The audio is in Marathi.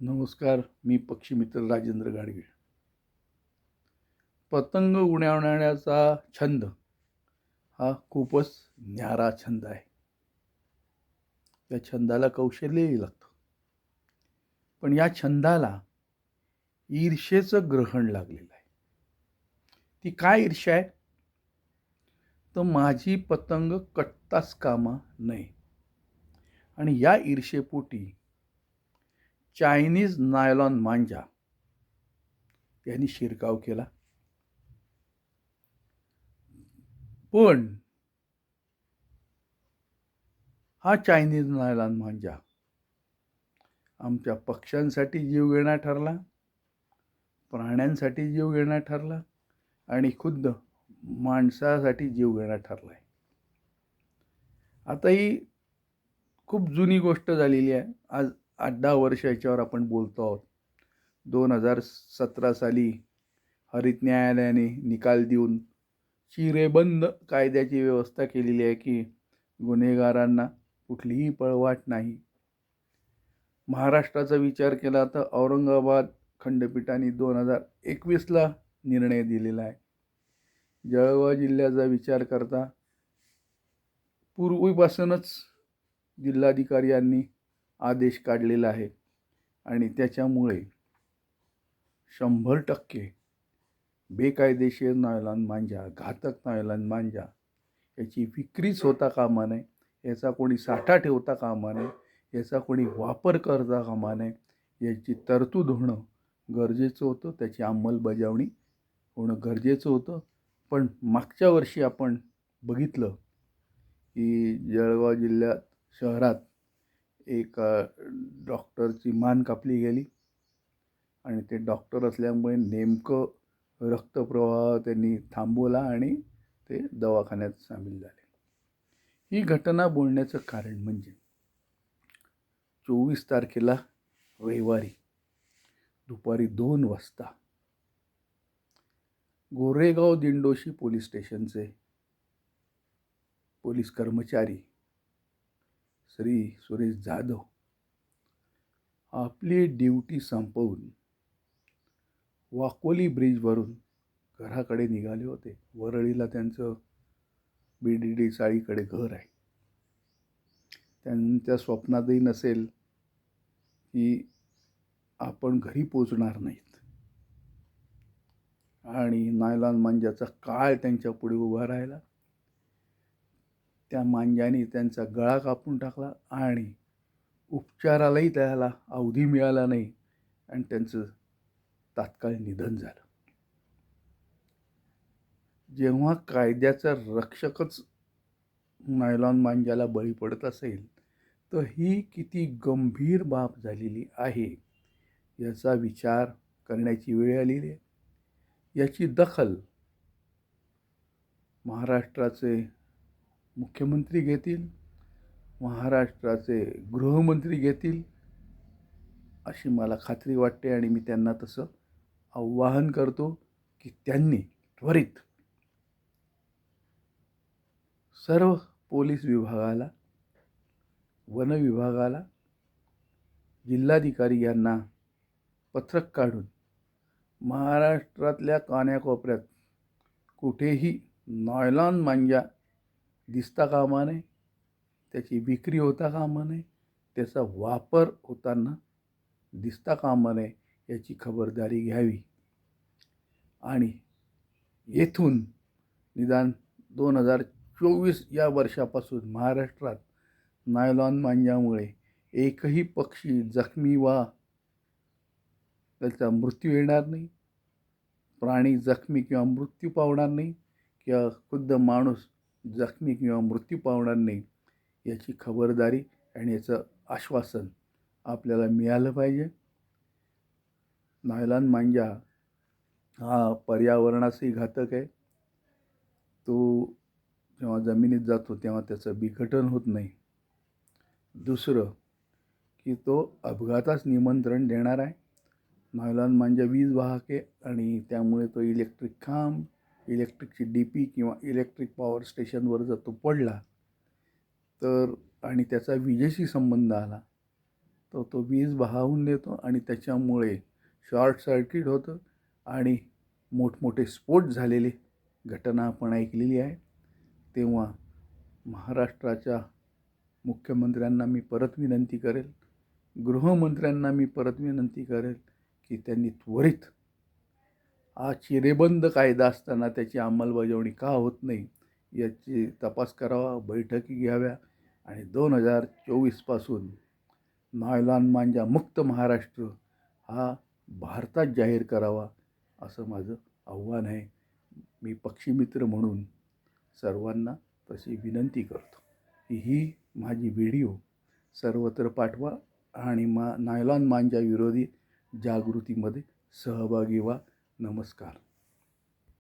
नमस्कार मी पक्षीमित्र राजेंद्र गाडगे. पतंग उडवण्याचा छंद हा खूपच न्यारा छंद आहे. त्या छंदाला कौशल्यही लागतं. पण या छंदाला ईर्षेचं ग्रहण लागलेलं आहे. ती काय ईर्ष्या आहे? तर माझी पतंग कटताच कामा नये. आणि या ईर्षेपोटी चायनीज नायलॉन मांजा यांनी शिरकाव केला. पण हा चायनीज नायलॉन मांजा आमच्या पक्ष्यांसाठी जीव घेणा ठरला प्राण्यांसाठी जीव घेणा ठरला आणि खुद्द माणसासाठी जीव घेणा ठरला आहे आता ही खूप जुनी गोष्ट झालेली आहे. आज आठ दहा वर्ष याच्यावर आपण बोलतो आहोत. दोन हजार सतरा साली हरित न्यायालयाने निकाल देऊन चिरेबंद कायद्याची व्यवस्था केलेली आहे की गुन्हेगारांना कुठलीही पळवाट नाही. महाराष्ट्राचा विचार केला तर औरंगाबाद खंडपीठाने दोन हजार एकवीसला निर्णय दिलेला आहे. जळगाव जिल्ह्याचा विचार करता पूर्वीपासूनच जिल्हाधिकारी यांनी आदेश काढलेला आहे. आणि त्याच्यामुळे शंभर टक्के बेकायदेशीर नायलॉन मांजा घातक नायलॉन मांजा याची विक्रीच होता कामा नये. याचा कोणी साठा ठेवता कामा नये. याचा कोणी वापर करता कामा नये. याची तरतूद होणं गरजेचं होतं. त्याची अंमलबजावणी होणं गरजेचं होतं. पण मागच्या वर्षी आपण बघितलं की जळगाव जिल्ह्यात शहरात एक डॉक्टरची मान कापली गेली. आणि ते डॉक्टर असल्यामुळे नेमकं रक्तप्रवाह त्यांनी थांबवला आणि ते दवाखान्यात सामील झाले. ही घटना बोलण्याचं कारण म्हणजे चोवीस तारखेला रविवारी दुपारी दोन वाजता गोरेगाव दिंडोशी पोलीस स्टेशनचे पोलीस कर्मचारी श्री सुरेश जाधव. आपली ड्युटी संपवून वाकोली ब्रिजवरून घराकडे निघाले होते. वरळीला त्यांचं बी डी डी चाळीकडे घर आहे. त्यांच्या स्वप्नातही नसेल की आपण घरी पोचणार नाहीत. आणि नायलॉन मांजाचा काळ त्यांच्या पुढे उभा राहिला. त्या मांजाने त्यांचा गळा कापून टाकला आणि उपचारालाही त्याला अवधी मिळाला नाही आणि त्यांचं तात्काळ निधन झालं. जेव्हा कायद्याचा रक्षकच नायलॉन मांजाला बळी पडत असेल तर ही किती गंभीर बाब झालेली आहे याचा विचार करण्याची वेळ आलेली आहे. याची दखल महाराष्ट्राचे मुख्यमंत्री घेतील महाराष्ट्राचे गृहमंत्री घेतील अशी मला खात्री वाटते आणि मी त्यांना तसं आव्हान करतो की त्यांनी त्वरित सर्व पोलीस विभागाला वन विभागाला जिल्हाधिकारी यांना पत्रक काढून महाराष्ट्रातल्या कान्याकोपऱ्यात कुठेही नॉयलॉन मांजा दिसता कामा नये त्याची विक्री होता कामा नये त्याचा वापर होताना दिसता कामा नये याची खबरदारी घ्यावी. आणि येथून निदान दोन हजार चोवीस या वर्षापासून महाराष्ट्रात नायलॉन मांजामुळे एकही पक्षी जखमी वा त्याचा मृत्यू येणार नाही प्राणी जखमी किंवा मृत्यू पावणार नाही किंवा खुद्द माणूस जखमी किंवा मृत्यू पावणार नाही याची खबरदारी आणि याचं आश्वासन आपल्याला मिळालं पाहिजे. नायलॉन मांजा हा पर्यावरणासही घातक आहे. तो जेव्हा जमिनीत जातो तेव्हा त्याचं विघटन होत नाही. दुसरं की तो अपघातास निमंत्रण देणार आहे. नायलॉन मांजा वीज वाहक आहे आणि त्यामुळे तो इलेक्ट्रिक खांब इलेक्ट्रिकची डी पी किंवा इलेक्ट्रिक पॉवर स्टेशनवर जर तो पडला तर आणि त्याचा विजेशी संबंध आला तर तो वीज बहावून देतो आणि त्याच्यामुळे शॉर्ट सर्किट होतं आणि मोठमोठे स्फोट झालेले घटना आपण ऐकलेली आहे. तेव्हा महाराष्ट्राच्या मुख्यमंत्र्यांना मी परत विनंती करेल गृहमंत्र्यांना मी परत विनंती करेल की त्यांनी त्वरित हा चिरेबंद कायदा असताना त्याची अंमलबजावणी का होत नाही याची तपास करावा बैठकी घ्याव्या आणि दोन हजार चोवीसपासून नायलॉन मांजा मुक्त महाराष्ट्र हा भारतात जाहीर करावा असं माझं आव्हान आहे. मी पक्षीमित्र म्हणून सर्वांना तशी विनंती करतो. की ही माझी व्हिडिओ सर्वत्र पाठवा आणि मा नायलॉन मांजा विरोधी जागृतीमध्ये सहभागी व्हा. नमस्कार.